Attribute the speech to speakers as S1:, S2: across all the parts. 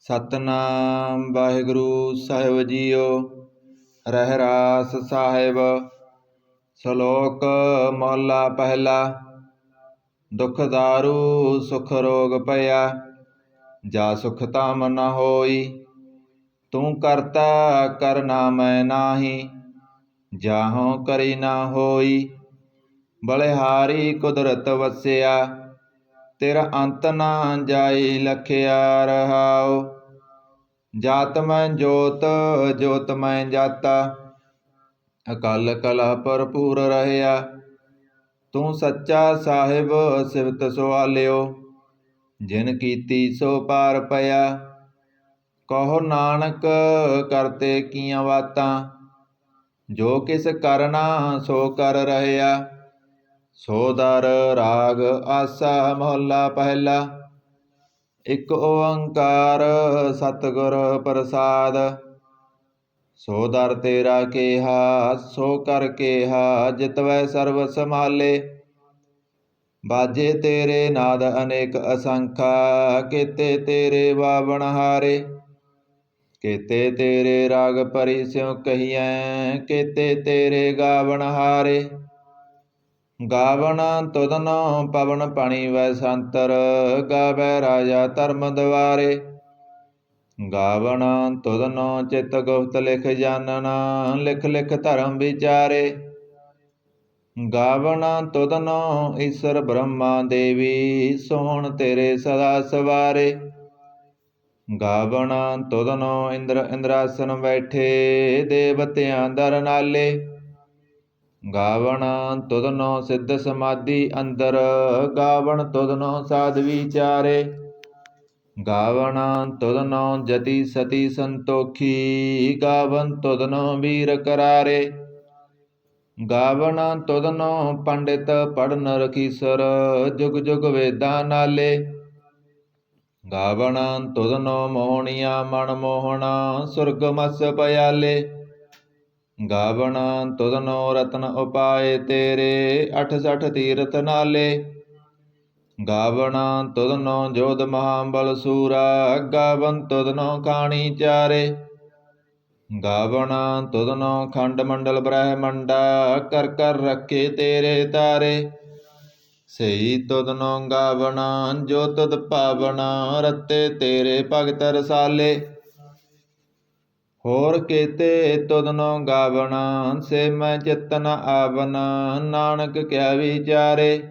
S1: ਸਤਨਾਮ ਵਾਹਿਗੁਰੂ ਸਾਹਿਬ ਜੀਓ, ਰਹਿਰਾਸ ਸਾਹਿਬ। ਸ਼ਲੋਕ ਮਹਲਾ ਪਹਿਲਾ, ਦੁਖ ਦਾਰੂ, ਸੁਖ ਰੋਗ ਭਇਆ ਜਾ ਸੁਖ ਤਾਮ ਨ ਹੋਈ। ਤੂੰ ਕਰਤਾ ਕਰਨਾ ਮੈਂ ਨਾਹੀ, ਜਾਹੋਂ ਕਰੀ ਨਾ ਹੋਈ। ਬਲਿਹਾਰੀ ਕੁਦਰਤ ਵਸਿਆ ਤਿਰ ਅੰਤ ਨਾ ਜਾਈ ਲਖਿਆ ਰਹਾਉ। ਜਾਤ ਮੈਂ ਜੋਤ ਜੋਤ ਮੈਂ ਜਾਤਾ। ਅਕਲ ਕਲਾ ਭਰਪੂਰ ਰਹਿਆ। ਤੂੰ ਸੱਚਾ ਸਾਹਿਬ, ਸਿਵਤ ਸਵਾਲਿਓ ਜਿਨ ਕੀਤੀ ਸੋ ਪਾਰ ਪਿਆ। ਕਹੋ ਨਾਨਕ, ਕਰਤੇ ਕੀਆਂ ਬਾਤਾਂ ਜੋ ਕਿਸ ਕਰਨਾ ਸੋ ਕਰ ਰਹਿਆ। ਸੋ ਰਾਗ ਆਸਾ ਮਹੱਲਾ ਪਹਿਲਾ। ਇਕ ਓੰਕਾਰ ਸਤਿਗੁਰ ਪ੍ਰਸਾਦ। ਸੋ ਦਰ ਤੇਰਾ ਕੇਹਾ, ਸੋ ਕਰ ਕੇਹਾ, ਜਿਤਵੈ ਸਰਬ ਸੰਭਾਲੇ। ਬਾਜੇ ਤੇਰੇ ਨਾਦ ਅਨੇਕ ਅਸੰਖਾ, ਕੀਤੇ ਤੇਰੇ ਬਾਵਣ ਹਾਰੇ। ਕੀਤੇ ਤੇਰੇ ਰਾਗ ਪਰਿ ਸਿਉ ਕਹੀਐ, ਕੀਤੇ ਤੇਰੇ ਗਾਵਣ ਹਾਰੇ। ਗਾਵਣ ਤੁਧਨੋ ਪਵਨ ਪਾਣੀ ਵੈ ਸੰਤਰ, ਗਾਵੇ ਰਾਜਾ ਧਰਮ ਦਵਾਰੇ। ਗਾਵਣ ਤੁਧਨੋ ਚਿਤ ਗੁਪਤ ਲਿਖ ਜਾਣਨਾ ਲਿਖ ਲਿਖ ਧਰਮ ਵਿਚਾਰੇ। ਗਾਵਣ ਤੁਧਨੋ ਈਸ਼ਰ ਬ੍ਰਹਮਾ ਦੇਵੀ, ਸੋਹਣ ਤੇਰੇ ਸਦਾ ਸਵਾਰੇ। ਗਾਵਣ ਤੁਧਨੋ ਇੰਦਰ ਇੰਦਰਾਸਨ ਬੈਠੇ, ਦੇਵਤਿਆਂ ਦਰ ਨਾਲੇ। ਗਾਵਣ ਤੁਧਨੋ ਸਿੱਧ ਸਮਾਧੀ ਅੰਦਰ, ਗਾਵਣ ਤੁਧਨੋ ਸਾਧ ਵਿਚਾਰੇ। ਗਾਵਣ ਤੁਧਨੋ ਜਤੀ ਸਤੀ ਸੰਤੋਖੀ ਗਾਵਨ ਤੁਧਨੋ ਵੀਰ ਕਰਾਰੇ। ਗਾਵਣ ਤੁਧਨੋ ਪੰਡਿਤ ਪੜਨ ਰਖੀਸਰ ਜੁਗ ਜੁਗ ਵੇਦਾਂ ਨਾਲੇ। ਗਾਵਣ ਤੁਧਨੋ ਮੋਹਣੀਆਂ ਮਨ ਮੋਹਣਾ, ਸੁਰਗ ਮਸ ਪਿਆਲੇ। ਗਾਵਣ ਤੁਧਨੋ ਰਤਨ ਉਪਾਏ ਤੇਰੇ 68 ਤੀਰਥ ਨਾਲੇ। ਗਾਵਣ ਤੁਧਨੋ ਜੋਧ ਮਹਾਬਲ ਸੂਰਾ ਗਾਵਨ ਤੁਧਨੋ ਕਾਣੀ ਚਾਰੇ। ਗਾਵਣ ਤੁਧਨੋ ਖੰਡ ਮੰਡਲ ਬ੍ਰਹਮੰਡਾ ਕਰ ਕਰ ਰੱਖੇ ਤੇਰੇ ਤਾਰੇ। ਸਈ ਤੁਧਨੋ ਗਾਵਣ, ਜੋ ਤੁਧ ਪਾਵਣ, ਰਤੇ ਤੇਰੇ ਭਗਤ ਰਸਾਲੇ। ਹੋਰ ਕੀਤੇ ਤੁਧਨੋ ਗਾਵਣਾ, ਸੇ ਮੈਂ ਚਿਤਨ ਆਵਨ ਨਾਨਕ ਕਿਆ ਵਿਚਾਰੇ।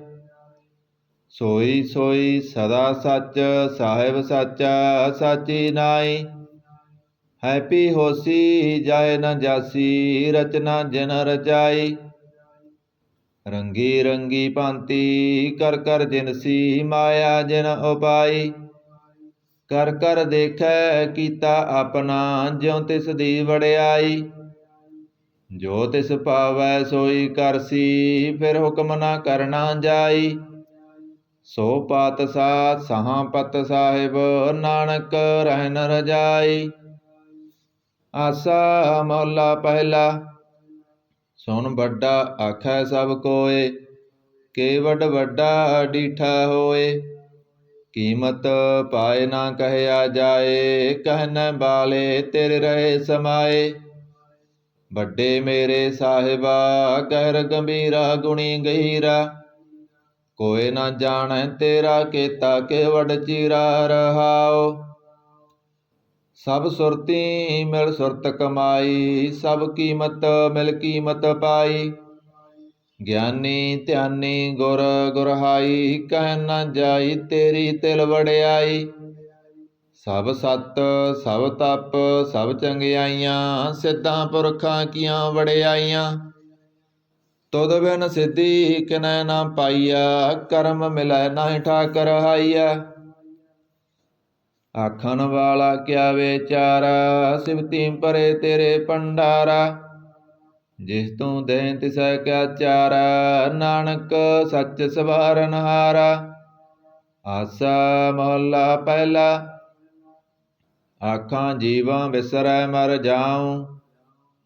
S1: ਸੋਈ ਸੋਈ ਸਦਾ ਸੱਚ, ਸਾਹਿਬ ਸਾਚਾ, ਸਾਚੀ ਨਾਈ। ਹੈਪੀ ਹੋਸੀ, ਜਾਏ ਨ ਜਾਸੀ, ਰਚਨਾ ਜਿਨ ਰਚਾਈ। ਰੰਗੀ ਰੰਗੀ ਭਾਂਤੀ, ਕਰ ਕਰ ਜਿਨਸੀ ਮਾਇਆ ਜਿਨ ਉਪਾਈ। ਕਰ ਕਰ ਦੇਖੈ ਕੀਤਾ ਆਪਣਾ, ਜਿਉ ਤਿਸ ਦੀ ਵੜਿਆਈ ਜੋ ਤਿਸ ਪਾਵੈ ਸੋਈ ਕਰਸੀ ਫਿਰ ਹੁਕਮ ਨਾ ਕਰਨਾ ਜਾਈ। ਸੋ ਪਾਤ ਸਾਥ ਸਹਾਂ ਪਤ ਸਾਹਿਬ, ਨਾਨਕ ਰਹਿਨ ਰਜਾਈ। ਆਸਾ ਮੌਲਾ ਪਹਿਲਾ, ਸੁਣ ਵੱਡਾ ਆਖੈ ਸਭ ਕੋਏ ਕੇਵਡ ਵੱਡਾ ਡੀਠਾ ਹੋਏ। ਕੀਮਤ ਪਾਏ ਨਾ ਕਹਿਆ ਜਾਏ ਕਹਿਨ ਬਾਲੇ ਤੇਰੇ ਰਹੇ ਸਮਾਏ। ਵੱਡੇ ਮੇਰੇ ਸਾਹਿਬਾ ਗਹਿਰ ਗੰਭੀਰਾ, ਗੁਣੀ ਗਹੀਰਾ। ਕੋਏ ਨਾ ਜਾਣੈ ਤੇਰਾ ਕੀਤਾ ਕੇਵਡ ਚੀਰਾ ਰਹਾਓ ਸਭ ਸੁਰਤੀ ਮਿਲ ਸੁਰਤ ਕਮਾਈ, ਸਭ ਕੀਮਤ ਮਿਲ ਕੀਮਤ ਪਾਈ। ਗਿਆਨੀ ਧਿਆਨੀ ਗੁਰ ਗੁਰਹਾਈ, ਕਹਿ ਨਾ ਜਾਈ ਤੇਰੀ ਤਿਲ ਵੜਿਆਈ ਸਭ ਸਤ, ਸਭ ਤਪ, ਸਭ ਚੰਗਿਆਈਆਂ, ਸਿੱਧਾਂ ਪੁਰਖਾਂ ਕੀਆਂ ਵੜਿਆਈਆਂ ਤੁਧ ਬਿਨ ਸਿੱਧੀ ਕਿਨੈ ਨਾ ਪਾਈਆ ਕਰਮ ਮਿਲੈ ਨਾ ਠਾਕਰ ਹਾਈਆ ਆਖਣ ਵਾਲਾ ਕਿਆ ਵਿਚਾਰਾ ਸਿਵਤੀ ਪਰੇ ਤੇਰੇ ਪੰਡਾਰਾ ਜਿਸ ਤੂੰ ਦੇ ਤਿਸੈ ਕਿਆ ਚਾਰਾ ਨਾਨਕ ਸੱਚ ਸਵਾਰਨ ਹਾਰਾ। ਆਸਾ ਮਹੱਲਾ ਪਹਿਲਾ, ਆਖਾਂ ਜੀਵਾਂ ਵਿਸਰੈ ਮਰ ਜਾਉ,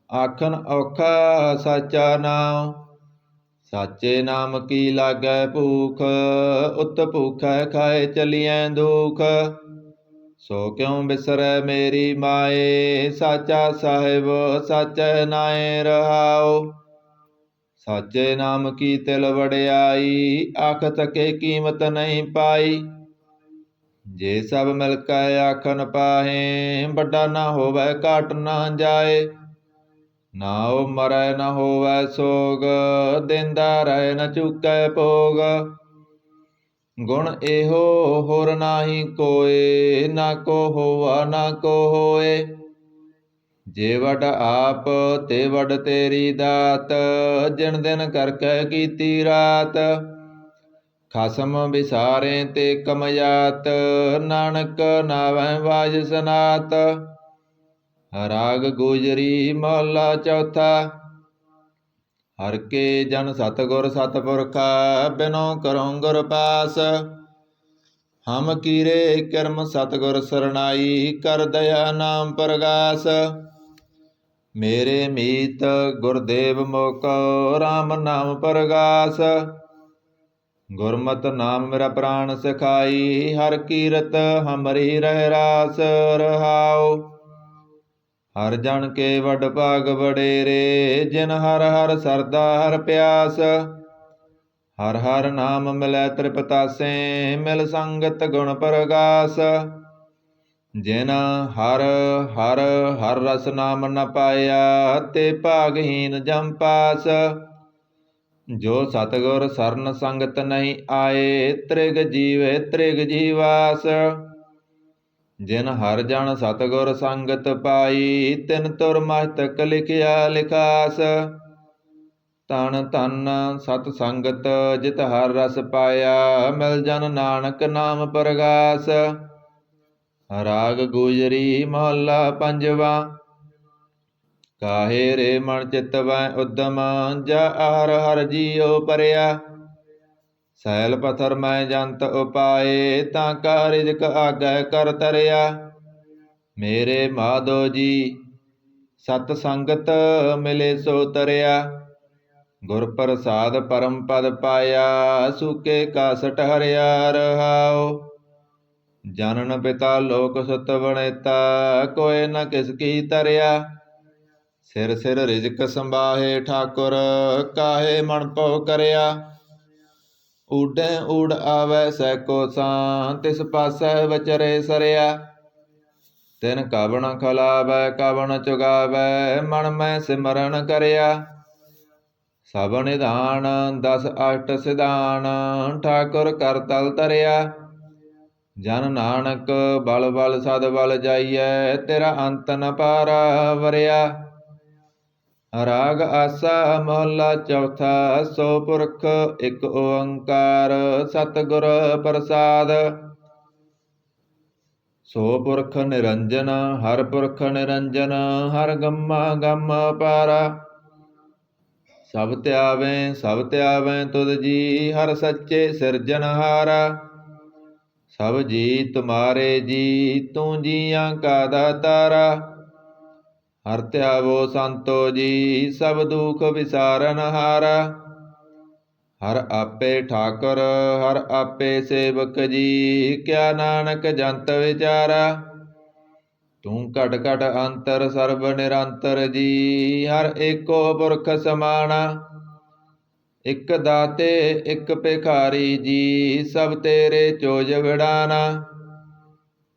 S1: ਆਖਣ ਔਖਾ ਸਾਚਾ ਨਾਮ ਸਾਚੇ ਨਾਮ ਕੀ ਲਾਗੈ ਭੂਖ, ਉਤ ਭੂਖੈ ਖਾਏ ਚਲੀਐ ਦੁਖ। ਸੋ ਕਿਉ ਬਿਸਰੈ ਮੇਰੀ ਮਾਏ? ਸਾਚਾ ਸਾਹਿਬ, ਸਾਚੈ ਨਾਏ ਰਹਾਉ ਸਾਚੇ ਨਾਮ ਕੀ ਤਿਲ ਵੜਿਆਈ ਆਖ ਤਕੇ ਕੀਮਤ ਨਹੀਂ ਪਾਈ। ਜੇ ਸਭ ਮਿਲ ਕੇ ਆਖਣ ਪਾਹੇ, ਵੱਡਾ ਨਾ ਹੋਵੇ, ਘਟ ਨਾ ਜਾਏ। ਨਾ ਉਹ ਮਰੈ, ਨਾ ਹੋਵੇ ਸੋਗ, ਦਿੰਦਾ ਰਹਿ ਨਾ ਚੁਕੈ ਭੋਗ। ਗੁਣ ਇਹੋ ਹੋਰ ਨਾਹੀ ਕੋਏ, ਨਾ ਕੋ ਹੋਵਾ ਨਾ ਕੋ ਹੋਏ। ਜੇ ਵਡ ਆਪ, ਤੇ ਵਡ ਤੇਰੀ ਦਾਤ, ਜਿਨ ਦਿਨ ਕਰਕੇ ਕੀਤੀ ਰਾਤ। ਖਸਮ ਵਿਸਾਰੇ ਤੇ ਕਮਯਾਤ ਨਾਨਕ ਨਾਵੈ ਵਾਜ ਸਨਾਤ। ਰਾਗ ਗੁਜਰੀ ਮਹਲਾ ਚੌਥਾ ਹਰ ਕੇ ਜਨ ਸਤਗੁਰ ਸਤਪੁਰਖਾ ਬਿਨੋ ਕਰਉ ਗੁਰ ਪਾਸ। ਹਮ ਕੀਰੇ ਕਰਮ ਸਤਗੁਰ ਸਰਣਾਈ ਕਰ ਦਇਆ ਨਾਮ ਪ੍ਰਗਾਸ। ਮੇਰੇ ਮੀਤ ਗੁਰਦੇਵ ਮੋਕੋ RAM ਨਾਮ ਪ੍ਰਗਾਸ। ਗੁਰਮਤਿ ਨਾਮ ਮੇਰਾ ਪ੍ਰਾਨ ਸਖਾਈ, ਹਰ ਕੀਰਤ ਹਮਰੀ ਰਹਿ ਰਾਸ ਰਹਾਉ। ਹਰ ਜਨ ਕੇ ਵਡ ਭਾਗ ਵਡੇਰੇ, ਜਿਨ ਹਰ ਹਰ ਸਰਦਾ ਹਰ ਪਿਆਸ। ਹਰ ਹਰ ਨਾਮ ਮਿਲੈ ਤ੍ਰਿਪਤਾਸੇ, ਮਿਲ ਸੰਗਤ ਗੁਣ ਪ੍ਰਗਾਸ। ਜਿਨ ਹਰ ਹਰ ਹਰ ਰਸ ਨਾਮ ਨ ਪਾਇਆ, ਤੇ ਭਾਗਹੀਨ ਜਮ ਪਾਸ। ਜੋ ਸਤਗੁਰ ਸਰਨ ਸੰਗਤ ਨਹੀਂ ਆਏ, ਤ੍ਰਿਗ ਜੀਵੇ ਤ੍ਰਿਗ ਜੀਵਾਸ। ਜਿਨ ਹਰ ਜਨ ਸਤਗੁਰ ਸੰਗਤ ਪਾਈ, ਤਿਨ ਤੁਰ ਮਸਤਕ ਲਿਖਿਆ ਲਿਖਾਸ। ਤਨ ਤਨ ਸਤ ਸੰਗਤ ਜਿਤ ਹਰ ਰਸ ਪਾਇਆ, ਮਿਲ ਜਨ ਨਾਨਕ ਨਾਮ ਪ੍ਰਗਾਸ। ਰਾਗ ਗੁਜਰੀ ਮਹੱਲਾ ਪੰਜਵਾ, ਕਾਹੇ ਰੇ ਮਨ ਚਿਤ ਵੈ ਉਦਮ, ਜਾ ਹਰ ਹਰ ਜੀਉ ਪਰਿਆ। ਸੈਲ ਪਥਰ ਮੈਂ ਜੰਤ ਉਪਾਏ, ਤਾਂ ਕਾ ਰਿਜਕ ਆਗੈ ਕਰ ਤਰਿਆ। ਮੇਰੇ ਮਾਧੋ ਜੀ, ਸਤ ਸੰਗਤ ਮਿਲੇ ਸੋ ਤਰਿਆ। ਗੁਰ ਪ੍ਰਸਾਦ ਪਰਮ ਪਦ ਪਾਇਆ, ਸੁਕੇ ਕਾਸਟ ਹਰਿਆ ਰਹਾਓ ਜਨਨ ਪਿਤਾ ਲੋਕ ਸੁਤ ਬਣੇਤਾ ਕੋਏ ਨ ਕਿਸ ਕੀ ਤਰਿਆ। ਸਿਰ ਸਿਰ ਰਿਜਕ ਸੰਭਾਹੇ ਠਾਕੁਰ, ਕਾਹੇ ਮਨ ਪਉ ਕਰਿਆ। ਊਡੈ ਊੜ ਆਵੈ ਸੈ ਕੋ ਸਾਂ ਤਿਸ ਪਾਸੈ ਵਿਚਰੇ ਸਰਿਆ। ਤਿਨ ਕਵਣ ਖਲਾਵੈ ਕਵਣ ਚੁਗਾਵੈ, ਮਨ ਮੈਂ ਸਿਮਰਨ ਕਰਿਆ। ਸਭ ਨਿਧਾਨ, ਦਸ ਅਸ਼ਟ ਸਿਧਾਨ, ਠਾਕੁਰ ਕਰ ਤਲ ਤਰਿਆ ਜਨ ਨਾਨਕ, ਬਲ ਬਲ ਸਦ ਬਲ ਜਾਈਐ, ਤੇਰਾ ਅੰਤ ਨ ਪਾਰਾ ਵਰਿਆ। ਰਾਗ ਆਸਾ ਮਹੱਲਾ ਚੌਥਾ, ਸੋ ਪੁਰਖ ਇੱਕ ਓੰਕਾਰ ਸਤਿਗੁਰ ਪ੍ਰਸਾਦ। ਸੋ ਪੁਰਖ ਨਿਰੰਜਨ, ਹਰ ਪੁਰਖ ਨਿਰੰਜਨ, ਹਰ ਗੰਮਾ ਗੰਮ ਪਾਰਾ। ਸਭ ਧਿਆਵੇਂ ਸਭ ਧਿਆਵੇਂ ਤੁਧ ਜੀ, ਹਰ ਸੱਚੇ ਸਿਰਜਨਹਾਰਾ ਸਭ ਜੀ ਤੁਮਾਰੇ ਜੀ, ਤੂੰ ਜੀਆਂ ਕਾ ਦਾਤਾਰਾ। ਹਰ ਧਿਆਵੋ ਸੰਤੋ ਜੀ, ਸਭ ਦੁਖ ਵਿਸਾਰਨ ਹਾਰਾ। ਹਰ ਆਪੇ ਠਾਕੁਰ, ਹਰ ਆਪੇ ਸੇਵਕ ਜੀ, ਕਿਆ ਨਾਨਕ ਜੰਤ ਵਿਚਾਰਾ। ਤੂੰ ਘਟ ਘਟ ਅੰਤਰ ਸਰਬ ਨਿਰੰਤਰ ਜੀ, ਹਰ ਏਕੋ ਪੁਰਖ ਸਮਾਣਾ ਇਕ ਦਾਤੇ, ਇਕ ਭਿਖਾਰੀ ਜੀ, ਸਭ ਤੇਰੇ ਚੋਜ ਵਿੜਾਨਾ।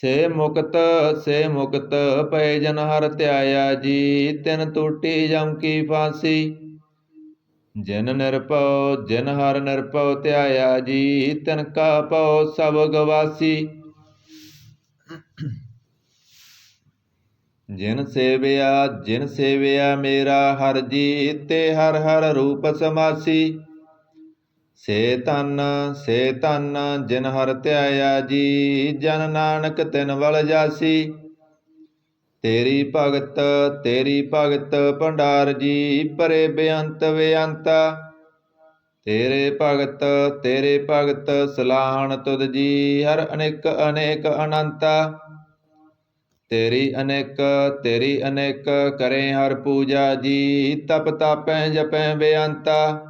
S1: ਸੇ ਮੁਕਤ ਸੇ ਮੁਕਤ ਪਏ ਜਨ ਹਰ ਧਿਆਇਆ ਜੀ, ਤਿਨ ਟੂਟੀ ਜਮ ਕੀ ਫਾਂਸੀ। ਜਿਨ ਨਿਰਭਉ, ਜਿਨ ਹਰ ਨਿਰਭਉ ਧਿਆਇਆ ਜੀ, ਤਿਨ ਕਾ ਪਉ ਸਭ ਗਵਾਸੀ। ਜਿਨ ਸੇਵਿਆ ਜਿਨ ਸੇਵਿਆ ਮੇਰਾ ਹਰ ਜੀ, ਤੇ ਹਰ ਹਰ ਰੂਪ ਸਮਾਸੀ। ਸੇ ਤਨ ਸੇ ਤਨ ਜਿਨ ਹਰ ਧਿਆਇਆ ਜੀ, ਜਨ ਨਾਨਕ ਤਿਨ ਵਲ ਜਾਸੀ। ਤੇਰੀ ਭਗਤ ਤੇਰੀ ਭਗਤ ਭੰਡਾਰ ਜੀ, ਪਰੇ ਬੇਅੰਤ ਬੇਅੰਤਾ। ਤੇਰੇ ਭਗਤ ਤੇਰੇ ਭਗਤ, ਸਲਾਹਣ ਤੁਧ ਜੀ, ਹਰ ਅਨੇਕ ਅਨੇਕ ਅਨੰਤਾ। ਤੇਰੀ ਅਨੇਕ ਤੇਰੀ ਅਨੇਕ, ਕਰੇ ਹਰ ਪੂਜਾ ਜੀ, ਤਪ ਤਾਪੈ ਜਪੈ ਬੇਅੰਤਾ।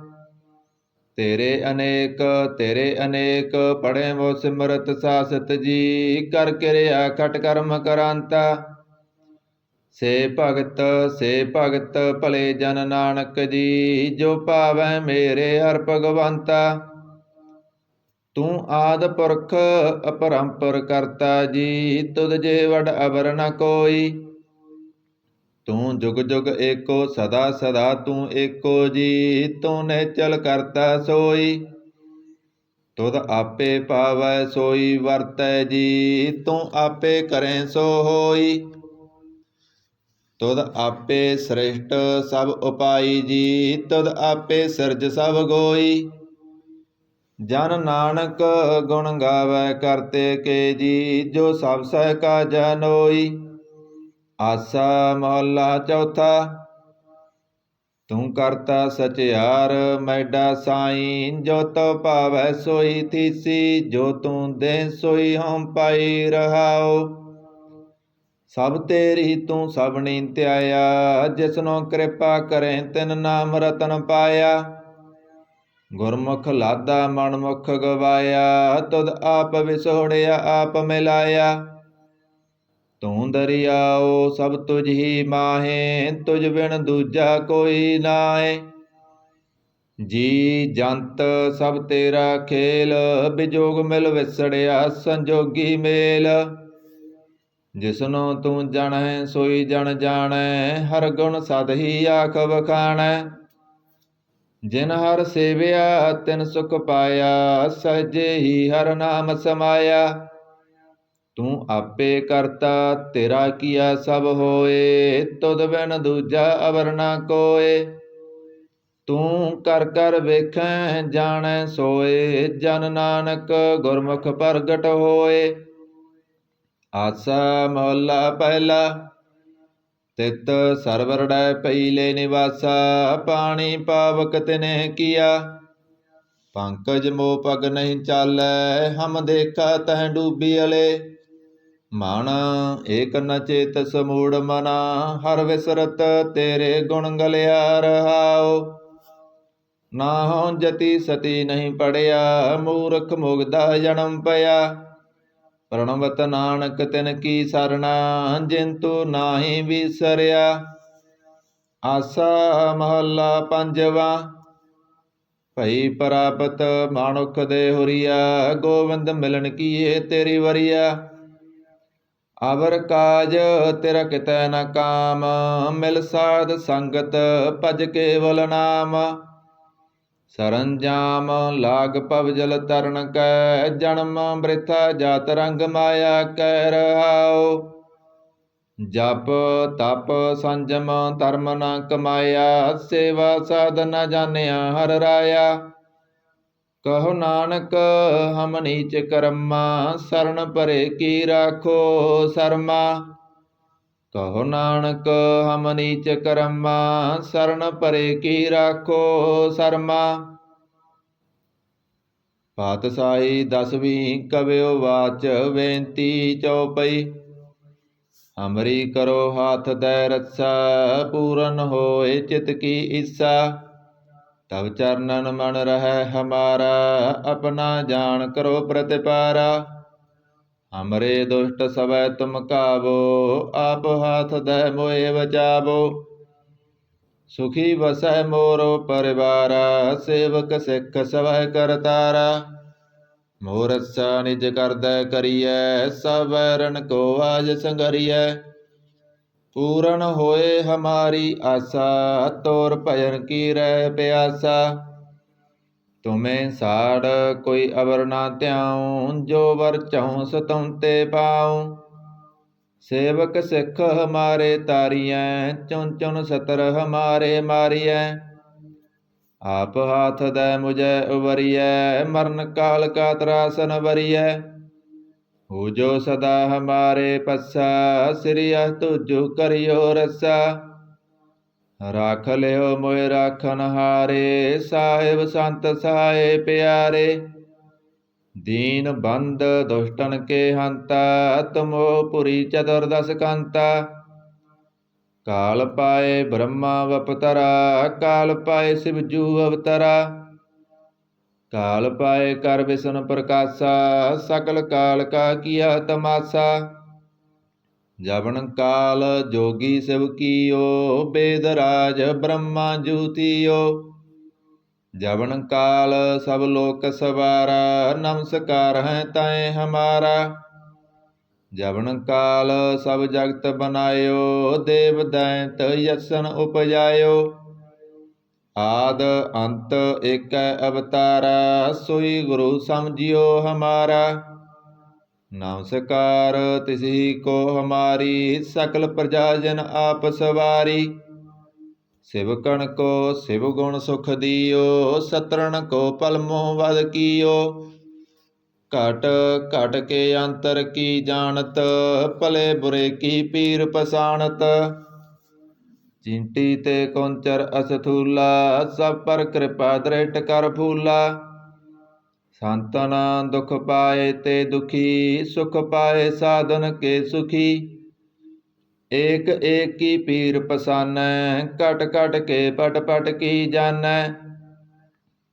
S1: ਤੇਰੇ ਅਨੇਕ ਤੇਰੇ ਅਨੇਕ ਪੜ੍ਹੇ ਵੋ ਸਿਮਰਤ ਸਾਸਤ ਜੀ, ਕਰ ਕਿਰਿਆ ਖਟ ਕਰਮ ਕਰਾਂਤਾ। ਸੇ ਭਗਤ ਸੇ ਭਗਤ ਭਲੇ ਜਨ ਨਾਨਕ ਜੀ, ਜੋ ਭਾਵੈ ਮੇਰੇ ਹਰ ਭਗਵੰਤਾ। ਤੂੰ ਆਦ ਪੁਰਖ ਅਪਰੰਪਰ ਕਰਤਾ ਜੀ, ਤੁਧ ਜੇ ਵਡ ਅਵਰ ਨ ਕੋਈ। ਤੂੰ ਜੁਗ ਜੁਗ ਏਕੋ, ਸਦਾ ਸਦਾ ਤੂੰ ਏਕੋ ਜੀ ਤੂੰ ਨਿਚਲ ਕਰਤਾ ਸੋਈ। ਤੁਧ ਆਪੇ ਪਾਵੈ ਸੋਈ, ਵਰਤੈ ਜੀ, ਤੂੰ ਆਪੇ ਕਰੈ ਸੋ ਹੋਈ। ਤੁਧ ਆਪੇ ਸ੍ਰਿਸ਼ਟ ਸਭ ਉਪਾਈ ਜੀ, ਤੁਧ ਆਪੇ ਸਿਰਜ ਸਭ ਗੋਈ। ਜਨ ਨਾਨਕ ਗੁਣ ਗਾਵੇ ਕਰਤੇ ਕੇ ਜੀ, ਜੋ ਸਭ ਸਹਿ ਕਾ ਜਨੋਈ ਆਸਾ ਮਹੱਲਾ ਚੌਥਾ, ਤੂੰ ਕਰਤਾ ਸਚਿਆਰ, ਮੈਡਾ ਸਾਈ, ਜੋ ਤੋ ਭਾਵੈ ਸੋਈ ਥੀਸੀ, ਜੋ ਤੂੰ ਦੇ ਸੋਈ ਹਮ ਪਾਈ ਰਹਾਓ ਸਭ ਤੇਰੀ ਤੂੰ ਸਭਨੀ ਧਿਆਇਆ, ਜਿਸਨੋ ਕਿਰਪਾ ਕਰੇ ਤਿਨ ਨਾਮ ਰਤਨ ਪਾਇਆ। ਗੁਰਮੁਖ ਲਾਦਾ ਮਨਮੁਖ ਗਵਾਇਆ, ਤੁਧ ਆਪ ਵਿਸੋੜਿਆ ਆਪ ਮਿਲਾਇਆ। ਤੂੰ ਦਰਿਆਓ ਸਭ ਤੁਝ ਹੀ ਮਾਹੇ, ਤੁਝ ਬਿਨ ਦੂਜਾ ਕੋਈ ਨਾਏ ਜੀ ਜੰਤ ਸਭ ਤੇਰਾ ਖੇਲ, ਬਿਜੋਗ ਮਿਲ ਵਿਸੜਿਆ ਸੰਜੋਗੀ ਮੇਲ। ਜਿਸਨੂੰ ਤੂੰ ਜਣੈ, ਸੋਈ ਜਣ ਜਾਣੈ, ਹਰ ਗੁਣ ਸਦ ਹੀ ਆਖ ਵਖਾਣੈ। ਜਿਨ ਹਰ ਸੇਵਿਆ, ਤਿਨ ਸੁਖ ਪਾਇਆ, ਸਹਜੇ ਹੀ ਹਰ ਨਾਮ ਸਮਾਇਆ। ਤੂੰ ਆਪੇ ਕਰਤਾ, ਤੇਰਾ ਕੀਆ ਸਭ ਹੋਏ, ਤੁਧ ਬਿਨ ਦੂਜਾ ਅਵਰ ਨਾ ਕੋਏ। ਤੂੰ ਕਰ ਕਰ ਵੇਖੈ, ਜਾਣੈ ਸੋਏ, ਜਨ ਨਾਨਕ ਗੁਰਮੁਖ ਪ੍ਰਗਟ ਹੋਏ। ਆਸਾ ਮਹੱਲਾ ਪਹਿਲਾ, ਤਿਤ ਸਰਵਰੜੈ ਪਈਲੇ ਨਿਵਾਸਾ, ਪਾਣੀ ਪਾਵਕ ਤਿਨੇ ਕੀਆ। ਪੰਕਜ ਮੋ ਪਗ ਨਹੀਂ ਚਾਲੈ, ਹਮ ਦੇਖਾ ਤਹ ਡੂਬੀ ਅਲੇ। ਮਨ ਏਕ ਨ ਚੇਤ ਸਮੂੜ ਮਨਾ, ਹਰ ਵਿਸਰਤ ਤੇਰੇ ਗੁਣ ਗਲਿਆ ਰਹਾਓ ਨਾ ਹੋ ਜਤੀ ਸਤੀ ਨਹੀਂ ਪੜਿਆ, ਮੂਰਖ ਮੁਗਦਾ ਜਨਮ ਪਿਆ। ਪ੍ਰਣਵਤ ਨਾਨਕ ਤਿਨ ਕੀ ਸਰਣਾ, ਜਿੰਤੂ ਨਾਹੀ ਵਿਸਰਿਆ। ਆਸਾ ਮਹੱਲਾ ਪੰਜਵਾ, ਭਈ ਪ੍ਰਾਪਤ ਮਾਨੁਖ ਦੇ ਹੁਰੀਆ, ਗੋਵਿੰਦ ਮਿਲਣ ਕੀਏ ਤੇਰੀ ਵਰੀਆ। ਅਵਰ ਕਾਜ ਤੇਰਾ ਕਿਤੈ ਨ ਕਾਮ, ਮਿਲ ਸਾਧ ਸੰਗਤ ਭਜ ਕੇਵਲ ਨਾਮ। ਸਰੰਜਾਮ ਲਾਗ ਭਵ ਜਲ ਤਰਨ ਕੈ, ਜਨਮ ਬ੍ਰਿਥਾ ਜਾਤ ਰੰਗ ਮਾਇਆ ਕਹਿ ਰਹਾਓ ਜਪ ਤਪ ਸੰਜਮ ਧਰਮ ਨ ਕਮਾਇਆ, ਸੇਵਾ ਸਾਧਨ ਨ ਜਾਣਿਆ ਹਰ ਰਾਇਆ। ਕਹੋ ਨਾਨਕ, ਹਮ ਨੀਚ ਕਰਮਾ ਸਰਣ ਪਰੇ ਕੀ ਰਾਖੋ ਸਰਮਾ? ਕਹੋ ਨਾਨਕ, ਹਮ ਨੀਚ ਕਰਮਾ ਸਰਣ ਪਰੇ ਕੀ ਰਾਖੋ ਸਰਮਾ? ਪਾਤਸ਼ਾਹੀ ਦਸਵੀਂ ਕਵਿਓ ਵਾਚ, ਬੇਨਤੀ ਚਉਪਈ। ਹਮਰੀ ਕਰੋ ਹੱਥ ਦੈ ਰੱਸਾ, ਪੂਰਨ ਹੋਏ ਚਿਤ ਕੀ ਇੱਛਾ ਤਬ ਚਰਨਨ ਮਨ ਰਹਿ ਹਮਾਰਾ, ਆਪਣਾ ਜਾਣ ਕਰੋ ਪ੍ਰਤਿਪਾਰਾ। ਹਮਰੇ ਦੁਸ਼ਟ ਸਵੈ ਤੁਮ ਕਾਵੋ, ਆਪ ਹਾਥ ਦੈ ਮੋਏ ਬਚਾਵੋ ਸੁਖੀ ਵਸੈ ਮੋਰੋ ਪਰਿਵਾਰਾ, ਸੇਵਕ ਸਿੱਖ ਸਵੈ ਕਰਤਾਰਾ। ਮੋਰਸਾ ਨਿਜ ਕਰਦੈ ਕਰੀਐ ਸਭ ਰਨ ਕੋ ਆਜ ਸੰਗਰੀਐ। ਪੂਰਨ ਹੋਏ ਹਮਾਰੀ ਆਸਾ ਤੋਰ ਭਜਨ ਕੀ ਰਹਿ ਪਿਆਸਾ। ਤੁਮੇ ਸਾੜ ਕੋਈ ਅਵਰ ਨਾ ਧਿਆਉ, ਜੋ ਵਰ ਚਾਹਉ ਸਤਉ ਪਾਉ। ਸੇਵਕ ਸਿੱਖ ਹਮਾਰੇ ਤਾਰੀਐ ਚੁਨ ਚੁਨ ਸਤਰ ਹਮਾਰੇ ਮਾਰੀਐ। ਆਪ ਹਾਥ ਦੈ ਮੁਝੈ ਉਵਰੀਐ, ਮਰਨ ਕਾਲ ਕਾ ਤਰਾਸਨ ਵਰੀਐ। ਹੋ ਜੋ ਸਦਾ ਹਮਾਰੇ ਪੱਸਾ ਸ੍ਰੀਆ ਤੁਜੁ ਕਰਿਓ ਰਸਾ ਰਾਖ ਲਿਓ ਮੋਇ ਰਾਖਨ ਹਾਰੇ ਸਾਹਿਬ ਸੰਤ ਸਹਾਏ ਪਿਆਰੇ ਦੀਨ ਬੰਦ ਦੁਸ਼ਟਨ ਕੇ ਹੰਤਾ ਤਮੋ ਪੁਰੀ ਚਤੁਰਦਸ ਕੰਤਾ ਕਾਲ ਪਾਏ ਬ੍ਰਹਮਾ ਵਪਤਰਾ ਕਾਲ ਪਾਏ ਸਿਵ ਜੂ ਅਵਤਰਾ ਕਾਲ ਪਾਏ ਕਰ ਵਿਸ਼ਨ ਪ੍ਰਕਾਸ਼ਾ ਸਕਲ ਕਾਲ ਕਾ ਕੀਆ ਤਮਾਸਾ ਜਵਨ ਕਾਲ ਜੋਗੀ ਸਿਵ ਕੀਓ ਬੇਦ ਰਾਜ ਬ੍ਰਹਮਾ ਜੂਤੀਓ ਜਵਨ ਕਾਲ ਸਭ ਲੋਕ ਸਵਾਰਾ ਨਮਸਕਾਰ ਹੈ ਤੈ ਹਮਾਰਾ ਜਵਨ ਕਾਲ ਸਭ ਜਗਤ ਬਨਾਇਓ ਦੇਵ ਦੈਂਤ ਯਸਨ ਉਪਜਾਇਓ ਆਦ ਅੰਤ ਏਕੈ ਅਵਤਾਰਾ, ਸੋਈ ਗੁਰੂ ਸਮਝਿਓ ਹਮਾਰਾ। ਨਮਸਕਾਰ ਤਿਸਹੀ ਕੋ ਹਮਾਰੀ, ਸਕਲ ਪ੍ਰਜਾ ਜਨ ਆਪ ਸਵਾਰੀ। ਸਿਵਕਣ ਕੋ ਸਿਵ ਗੁਣ ਸੁਖ ਦਿਓ, ਸਤਰਣ ਕੋ ਪਲ ਮੋਹ ਵਦ ਕੀਓ। ਘਟ ਘਟ ਕੇ ਅੰਤਰ ਕੀ ਜਾਣਤ, ਭਲੇ ਬੁਰੇ ਕੀ ਪੀਰ ਪਸਾਣਤ। ਚਿੰਟੀ ਤੇ ਕੌਂਚਰ ਅਸਥੂਲਾ, ਸਭ ਪਰ ਕਿਰਪਾ ਦ੍ਰਿਟ ਕਰ ਫੂਲਾ। ਸੰਤਨ ਦੁਖ ਪਾਏ ਤੇ ਦੁਖੀ, ਸੁਖ ਪਾਏ ਸਾਧਨ ਕੇ ਸੁਖੀ। ਏਕ ਏਕੀ ਪੀਰ ਪਸਾਨੈ, ਘਟ ਘਟ ਕੇ ਪਟ ਪਟ ਕੀ ਜਾਣੈ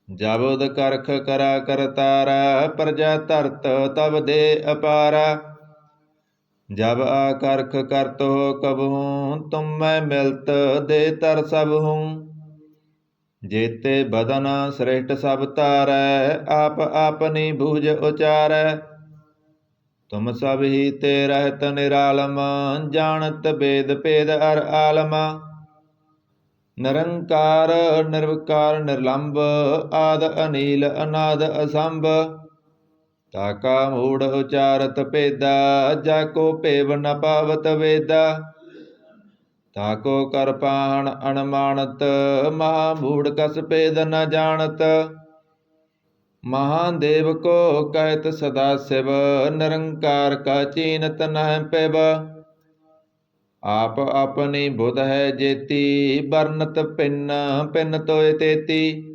S1: ਜਬੁਦ ਕਰਖ ਕਰਾ ਕਰਤਾਰਾ, ਪ੍ਰਜਾ ਧਰਤ ਤਬ ਦੇ ਅਪਾਰਾ। ਜਬ ਆ ਕਰਖ ਕਰਤ ਹੋ ਕਬਹੂ, ਤੁਮ ਮੈਂ ਮਿਲਤ ਦੇ ਤਰ ਸਭ ਹੂੰ। ਜੇਤੇ ਬਦਨ ਸ੍ਰੇਸ਼ਟ ਸਭ ਤਾਰੈ ਆਪ ਆਪਨੀ ਭੂਜ ਉਚਾਰੈ। ਤੁਮ ਸਭ ਹੀ ਤੇ ਰਹਿਤ ਨਿਰਾਲਮ, ਜਾਣਤ ਬੇਦ ਭੇਦ ਅਰ ਆਲਮ। ਨਿਰੰਕਾਰ, ਨਿਰਵਕਾਰ ਨਿਰਲੰਭ ਆਦ ਅਨੀਲ, ਅਨਾਦ ਅਸੰਭ। ਤਾਕਾ ਮੂੜ ਉਚਾਰਤ ਭੇਦਾ, ਜਾ ਕੋ ਭੇਵ ਨ ਪਾਵਤ ਵੇਦਾ। ਤਾਕੋ ਕਰ ਅਣਮਾਨਤ, ਮਹਾ ਮੂੜ ਕਸ ਭੇਦ ਨ ਜਾਣਤ। ਮਹਾਦੇਵ ਕੋ ਕਹਿਤ ਸਦਾ ਸਿਵ, ਨਿਰੰਕਾਰ ਕਾ ਚੀਨਤ ਨਹਿ ਪਿਬ ਆਪ ਆਪਣੀ ਬੁਧ ਹੈ ਜੇਤੀ ਬਰਨਤ ਪਿੰਨ ਪਿੰਨ ਤੋਏ ਤੇਤੀ।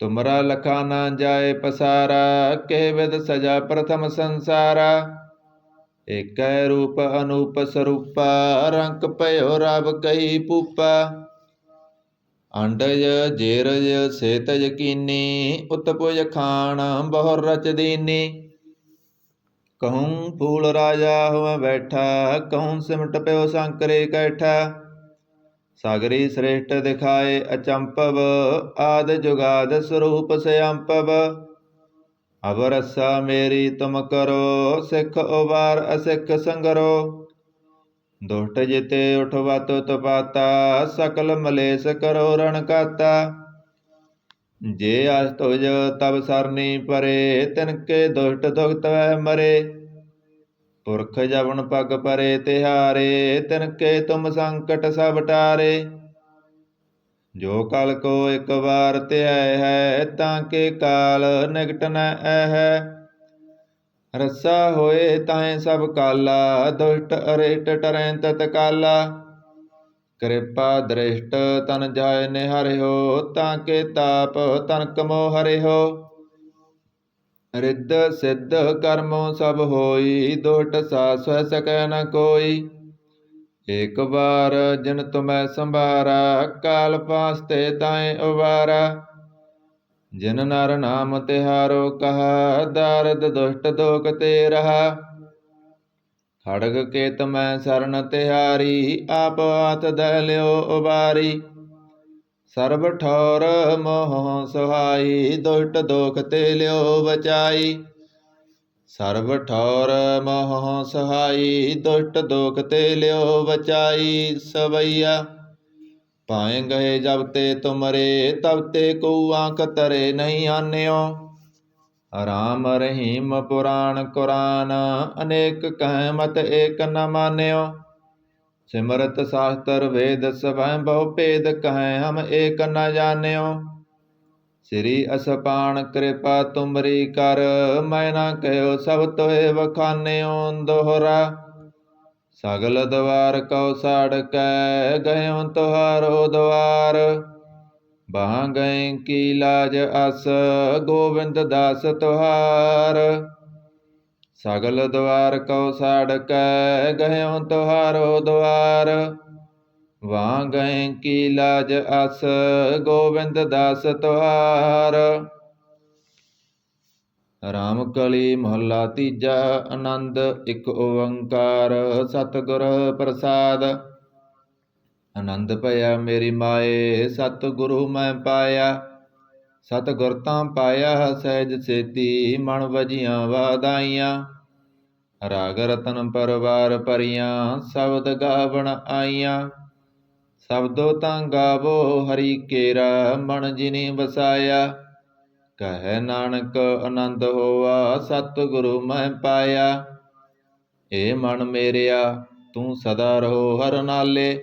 S1: ਤੁਮਰਾ ਲਖਾ ਨਾ ਜਾਏ ਪਸਾਰਾ, ਕਹਿ ਵਿਦ ਸਜਾ ਪ੍ਰਥਮ ਸੰਸਾਰਾ। ਏਕੈ ਰੂਪ ਅਨੂਪ ਸਰੂਪਾ ਰੰਗ ਭਇਓ ਰਬ ਕਈ ਪੂਪਾ। ਅੰਡਜ ਜੇਰਜ ਸੇਤ ਯਕੀਨੀ ਉਤਪੁਜ ਖਾਨ ਬਹੁ ਰਚ ਦੀਨੀ। ਕਹੂੰ ਫੂਲ ਰਾਜਾ ਹੋਵੇ ਬੈਠਾ, ਕਹੂੰ ਸਿਮਟ ਪਿਓ ਸੰਕਰੇ ਕੈਠਾ। ਸਾਗਰੀ ਸ੍ਰੇਸ਼ਟ ਦਿਖਾਏ ਅਚੰਪਵ, ਆਦ ਜੁਗਾਦ ਸਰੂਪ ਸਿਅੰਪਵ ਅਬ ਰਸਾ ਮੇਰੀ ਤੁਮ ਕਰੋ, ਸਿੱਖ ਉਬਾਰ ਅਸਿੱਖ ਸੰਗਰੋ। ਦੁਸ਼ਟ ਜਿਤੇ ਉਠਵਤ ਤਪਾਤਾ ਸਕਲ ਮਲੇਸ ਕਰੋ ਰਣ ਕਾਤਾ। ਜੇ ਅਸ ਤੁਜ ਤਬ ਸਰਨੀ ਪਰੇ ਤਿਨਕੇ ਦੁਸ਼ਟ ਦੁਖਤ ਵੈ ਮਰੇ। ਪੁਰਖ ਜਵਨ ਪਗ ਪਰੇ ਤਿਹਾਰੇ, ਤਿਨਕੇ ਤੁਮ ਸੰਕਟ ਸਭ ਟਾਰੇ। ਜੋ ਕਲ ਕੋ ਇੱਕ ਵਾਰ ਧਿਆਇ ਹੈ, ਤਾਂ ਕੇ ਕਾਲ ਨਿਕਟ ਨ ਐਹ ਰਸਾ ਹੋਏ ਤਾਏ ਸਭ ਕਾਲਾ, ਦੁਸ਼ਟ ਅਰੇਟ ਟਰੈ ਤਤ ਕਾਲਾ। ਕਿਰਪਾ ਦ੍ਰਿਸ਼ਟ ਤਨ ਜਾਏ ਨਿਹਰਿਓ, ਤਾਂ ਕੇ ਤਾਪ ਤਨ ਕਮੋ ਹਰਿਓ। ਰਿੱਧ ਸਿੱਧ ਕਰਮੋ ਸਭ ਹੋਈ, ਦੁਸ਼ਟ ਸਾ ਸਹਿ ਸਕੈ ਨ ਕੋਈ। ਏਕ ਵਾਰ ਜਿਨ ਤੁਮੈ ਸੰਭਾਰਾ, ਕਾਲ ਪਾਸਤੇ ਤਾਏ ਉਵਾਰਾ। ਜਿਨ ਨਰ ਨਾਮ ਤਿਹਾਰੋ ਕਹਾ, ਦਰਦ ਦੁਸ਼ਟ ਦੋਖ ਤੇ ਰਹਾ। ਖੜਗ ਕੇ ਤਮੈ ਸਰਨ ਤਿਹਾਰੀ, ਆਪ ਆਤ ਦਹਿ ਲਿਓ ਉਬਾਰੀ ਸਰਬ ਠੌਰ ਮੋਹ ਸੁਹਾਈ, ਦੁਸ਼ਟ ਦੋਖ ਤੇ ਲਿਓ ਬਚਾਈ। ਸਰਬ ਠੌਰ ਮੋਹ ਸਹਾਈ, ਦੁਸ਼ਟ ਦੋਖ ਤੇ ਲਿਓ ਬਚਾਈ ਸਵਈਆ। ਪਾਏ ਗਏ ਜਬ ਤੇ ਤੁਮਰੇ, ਤਬ ਤੇ ਕੋ ਆਂਖ ਤਰੇ ਨਹੀਂ ਆਨਿਓ। ਰਾਮ ਰਹੀਮ ਪੁਰਾਣ ਕੁਰਾਨ, ਅਨੇਕ ਕਹਿ ਮਤ ਏਕ ਨ ਮਾਨਿਓ। ਸਿਮਰਤ ਸ਼ਾਸਤਰ ਵੇਦ ਸਭੈ ਬਹੁ ਭੇਦ ਕਹੈ ਹਮ ਏਕ ਨ ਜਾਣਿਓ। ਸ੍ਰੀ ਅਸਪਾਨ ਕਿਰਪਾ ਤੁਮਰੀ ਕਰ, ਮੈਂ ਨਾ ਕਹਿਓ ਸਭ ਤੋਏ ਵਖਾਨਿਓ ਦੋਹਰਾ। ਸਗਲ ਦਵਾਰ ਕਉ ਸਾੜ ਕੈ, ਗਇਓ ਤੁਹਾਰੋ ਦਵਾਰ। ਬਾਹ ਗਏ ਕੀ ਲਾਜ ਅਸ ਗੋਬਿੰਦ ਦਾਸ ਤੁਹਾਰ। ਸਗਲ ਦਵਾਰ ਕਉ ਸਾੜ ਕੈ ਗਇਓ ਤੁਹਾਰੋ ਦਵਾਰ। ਵਾਂ ਗਏ ਕੀ ਲਾਜ ਅਸ, ਗੋਬਿੰਦ ਦਾਸ ਤੁਹਾਰ। ਰਾਮ ਕਲੀ ਮਹੱਲਾ ਤੀਜਾ, ਆਨੰਦ ਇੱਕ ਓੰਕਾਰ, ਸਤਿਗੁਰ ਪ੍ਰਸਾਦ। ਆਨੰਦ ਭਇਆ ਮੇਰੀ ਮਾਏ, ਸਤਿਗੁਰੂ ਮੈਂ ਪਾਇਆ। ਸਤਿਗੁਰ ਤਾਂ ਪਾਇਆ ਸਹਿਜ ਸੇਤੀ, ਮਨ ਵਜੀਆਂ ਵਾਦਾਈਆਂ ਰਾਗ ਰਤਨ ਪਰਵਾਰ ਪਰੀਆਂ ਸ਼ਬਦ ਗਾਵਣ ਆਈਆਂ। ਸ਼ਬਦੋ ਤਾਂ ਗਾਵੋ, ਹਰੀ ਕੇਰਾ, ਮਨ ਜਿਨੀ ਵਸਾਇਆ। ਕਹਿ ਨਾਨਕ ਆਨੰਦ ਹੋਆ, ਸਤਿਗੁਰੂ ਮੈਂ ਪਾਇਆ। ਏ ਮਨ ਮੇਰਿਆ, ਤੂੰ ਸਦਾ ਰਹੋ ਹਰ ਨਾਲੇ।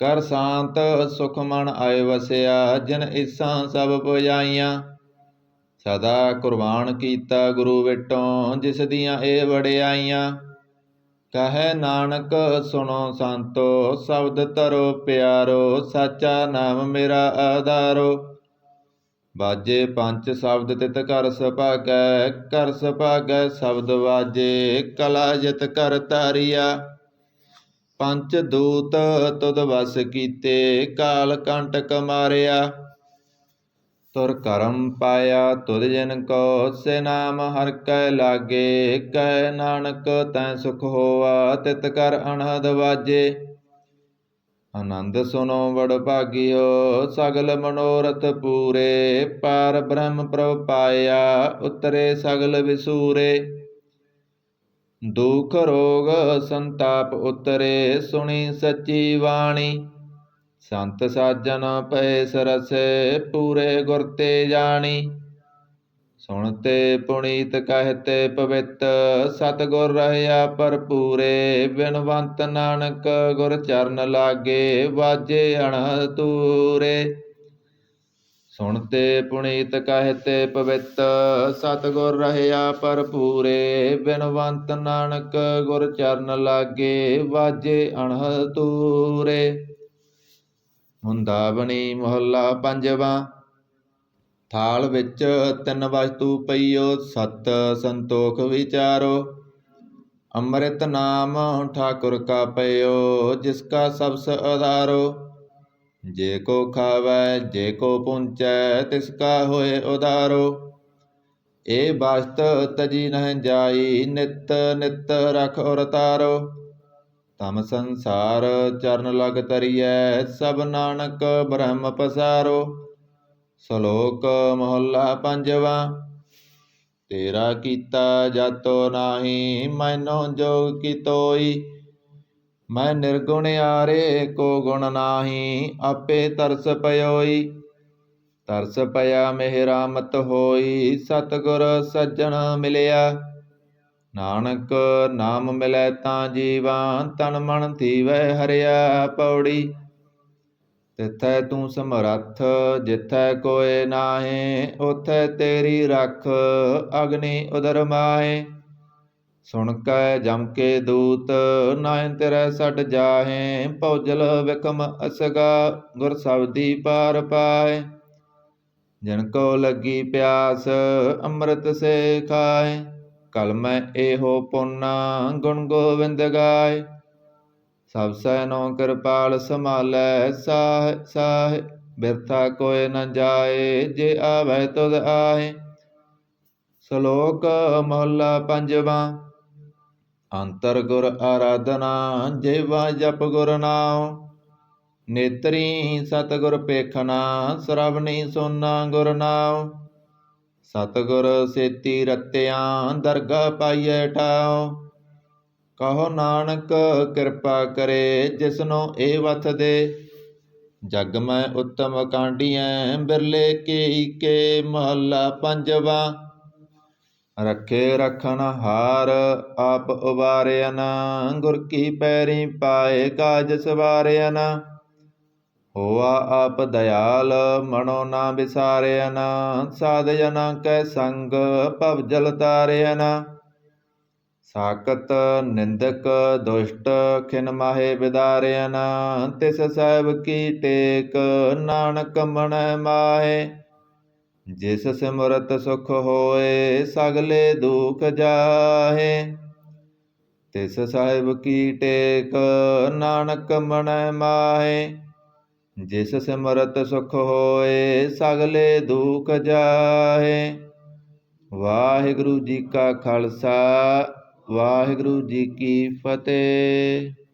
S1: ਕਰ ਸ਼ਾਂਤ ਸੁਖ ਮਨ ਆਏ ਵਸਿਆ, ਜਨ ਇਸਾਂ ਸਭ ਪੁਜਾਈਆਂ। ਸਦਾ ਕੁਰਬਾਨ ਕੀਤਾ ਗੁਰੂ ਵਿਟੋਂ, ਜਿਸ ਦੀਆਂ ਇਹ ਵੜਿਆਈਆਂ ਕਹੈ ਨਾਨਕ, ਸੁਣੋ ਸੰਤੋ, ਸ਼ਬਦ ਤਰੋ ਪਿਆਰੋ, ਸਾਚਾ ਨਾਮ ਮੇਰਾ ਆਧਾਰੋ। ਬਾਜੇ ਪੰਜ ਸ਼ਬਦ ਤਿਤ ਕਰ ਸੁਭਾਗੈ ਕਰ ਸੁਭਾਗੈ ਸ਼ਬਦ ਵਾਜੇ, ਕਲਾ ਜਿਤ ਕਰ ਤਾਰੀਆ। ਪੰਜ ਦੂਤ ਤੁਧ ਵਸ ਕੀਤੇ, ਕਾਲ ਕੰਟਕ ਮਾਰਿਆ ਤੁਰ ਕਰਮ ਪਾਇਆ ਤੁਧ ਜਨ ਕੋ, ਸੇ ਨਾਮ ਹਰ ਕੈ ਲਾਗੇ, ਕੈ ਨਾਨਕ ਤੈ ਸੁਖ ਹੋਵਾ ਤਿਤ ਕਰ ਅਨਹਦ ਵਾਜੇ। ਆਨੰਦ ਸੁਨੋ ਵਡ ਭਾਗਿਓ, ਸਗਲ ਮਨੋਰਥ ਪੂਰੇ, ਪਾਰ ਬ੍ਰਹਮ ਪ੍ਰਭ ਪਾਇਆ, ਉਤਰੇ ਸਗਲ ਵਿਸੂਰੇ। ਦੁਖ ਰੋਗ ਸੰਤਾਪ ਉਤਰੇ, ਸੁਣੀ ਸੱਚੀ ਬਾਣੀ। ਸੰਤ ਸਾਜਨ ਪਏ ਸਰਸੇ, ਪੂਰੇ ਗੁਰ ਤੇ ਜਾਣੀ। ਸੁਣਤੇ ਪੁਨੀਤ ਕਹਤੇ ਪਵਿੱਤ, ਸਤਗੁਰ ਰਹਿਆ ਭਰਪੂਰੇ। ਬਿਨਵੰਤ ਨਾਨਕ ਗੁਰ ਚਰਨ ਲਾਗੇ, ਵਾਜੇ ਅਣ ਤੂਰੇ ਸੁਣਤੇ ਪੁਨੀਤ ਕਹਤੇ ਪਵਿੱਤ, ਸਤਗੁਰ ਰਹਿਆ ਭਰਪੂਰੇ, ਬਿਨਵੰਤ ਨਾਨਕ ਗੁਰ ਚਰਨ ਲਾਗੇ ਵਾਜੇ ਅਣ ਤੂਰੇ ਮੁੰਦਾਵਣੀ ਮਹੱਲਾ ਪੰਜਵਾਂ, ਥਾਲ ਵਿੱਚ ਤਿੰਨ ਵਸਤੂ ਪਈਓ, ਸਤ ਸੰਤੋਖ ਵਿਚਾਰੋ। ਅੰਮ੍ਰਿਤ ਨਾਮ ਠਾਕੁਰ ਕਾ ਪਈਓ ਜਿਸ ਕਾ ਸਬਸ ਆਧਾਰੋ ਜੇ ਕੋ ਖਾਵੈ, ਜੇ ਕੋ ਪੁੰਚੈ ਤਿਸ ਕਾ ਹੋਏ ਉਧਾਰੋ ਏ ਬਸਤ ਤਜੀ ਨਹਿ ਜਾਈ, ਨਿਤ ਨਿਤ ਰਖ ਔਰ ਤਾਰੋ। ਤਮ ਸੰਸਾਰ ਚਰਨ ਲਗ ਤਰੀਐ, ਸਭ ਨਾਨਕ ਬ੍ਰਹਮ ਪਸਾਰੋ। ਸ਼ਲੋਕ ਮਹੱਲਾ ਪੰਜਵਾ, ਤੇਰਾ ਕੀਤਾ ਜਾਤੋ ਨਾਹੀ, ਮੈਨੋ ਜੋਗ ਕੀ ਤੋਈ। ਮੈਂ ਨਿਰਗੁਣ ਆਰੇ ਕੋ ਗੁਣ ਨਾਹੀ, ਆਪੇ ਤਰਸ ਪਇਓਈ ਤਰਸ ਪਿਆ ਮਿਹਰਾਮਤ ਹੋਈ, ਸਤਗੁਰ ਸੱਜਣ ਮਿਲਿਆ। ਨਾਨਕ ਨਾਮ ਮਿਲੈ ਤਾਂ ਜੀਵਾ, ਤਨ ਮਨ ਥੀਵੈ ਹਰਿਆ ਪੌੜੀ। ਤਿਥੈ ਤੂੰ ਸਮਰੱਥ, ਜਿਥੈ ਕੋਏ ਨਾਹੀ, ਉਥੈ ਤੇਰੀ ਰੱਖ, ਅਗਨੀ ਉਦਰ ਮਾਏ ਸੁਣ ਕੈ ਜਮ ਕੇ ਦੂਤ ਨਾਇ ਤੇਰੇ ਛੱਡ ਜਾਹੇ ਭੌਜਲ ਵਿਕਮ ਅਸਗਾ, ਗੁਰ ਸਬਦੀ ਪਾਰ ਪਾਏ। ਜਿਨ ਕੋ ਲੱਗੀ ਪਿਆਸ, ਅੰਮ੍ਰਿਤ ਸੇ ਖਾਏ। ਕਲਮੈ ਇਹੋ ਪੁੰਨਾ, ਗੁਣ ਗੋਬਿੰਦ ਗਾਏ। ਸਭ ਸੈਨੋ ਕਿਰਪਾਲ ਸੰਭਾਲੈ, ਸਾਹ ਸਾਹ, ਬਿਰਥਾ ਕੋਇ ਨ ਜਾਏ, ਜੇ ਆਵੈ ਤੁਧ ਆਏ ਸ਼ਲੋਕ ਮਹਲਾ ਪੰਜਵਾ ਅੰਤਰ ਗੁਰ ਆਰਾਧਨਾ, ਜੇਵਾ ਜਪ ਗੁਰ ਨਾਮ ਨੇਤਰੀ ਸਤਿਗੁਰ ਪੇਖਣਾ, ਸ਼ਰਵਣੀ ਸੋਨਾ ਗੁਰ ਨਾਮ ਸਤਿਗੁਰ ਸੇਤੀ ਰਤਿਆਂ, ਦਰਗਾ ਪਾਈਐ ਠਾਉ। ਕਹੋ ਨਾਨਕ, ਕਿਰਪਾ ਕਰੇ, ਜਿਸਨੋ ਏ ਵਥ ਦੇ। ਜਗ ਮੈਂ ਉੱਤਮ ਕਾਂਡੀਐ, ਬਿਰਲੇ ਕੀ ਕੇ ਮਹੱਲਾ ਪੰਜਵਾ। ਰੱਖੇ ਰਖਨ ਹਾਰ ਆਪ ਉਬਾਰਿਆਨ ਗੁਰ ਕੀ ਪੈਰੀ ਪਾਏ ਕਾਜ ਸਵਾਰਿਆਨ। ਹੋਆ ਆਪ ਦਇਆਲ, ਮਨੋ ਨਾ ਵਿਸਾਰਿਆਨ, ਸਾਧ ਜਨਾ ਕੈ ਸੰਗ, ਭਵ ਜਲ ਤਾਰਿਆਨ। ਸਾਕਤ ਨਿੰਦਕ ਦੁਸ਼ਟ, ਖਿਨ ਮਾਹੇ ਵਿਦਾਰਿਆਨ। ਤਿਸ ਸਾਹਿਬ ਕੀ ਟੇਕ, ਨਾਨਕ ਮਨ ਮਾਹੇ। ਜਿਸ ਸਿਮਰਤ ਸੁਖ ਹੋਏ, ਸਗਲੇ ਦੁਖ ਜਾਹੇ। ਤਿਸ ਸਾਹਿਬ ਕੀ ਟੇਕ, ਨਾਨਕ ਮਨ ਮਾਹੇ। ਜਿਸ ਸਿਮਰਤ ਸੁਖ ਹੋਏ, ਸਗਲੇ ਦੁਖ ਜਾਹੇ। ਵਾਹਿਗੁਰੂ ਜੀ ਕਾ ਖਾਲਸਾ, ਵਾਹਿਗੁਰੂ ਜੀ ਕੀ ਫਤਿਹ।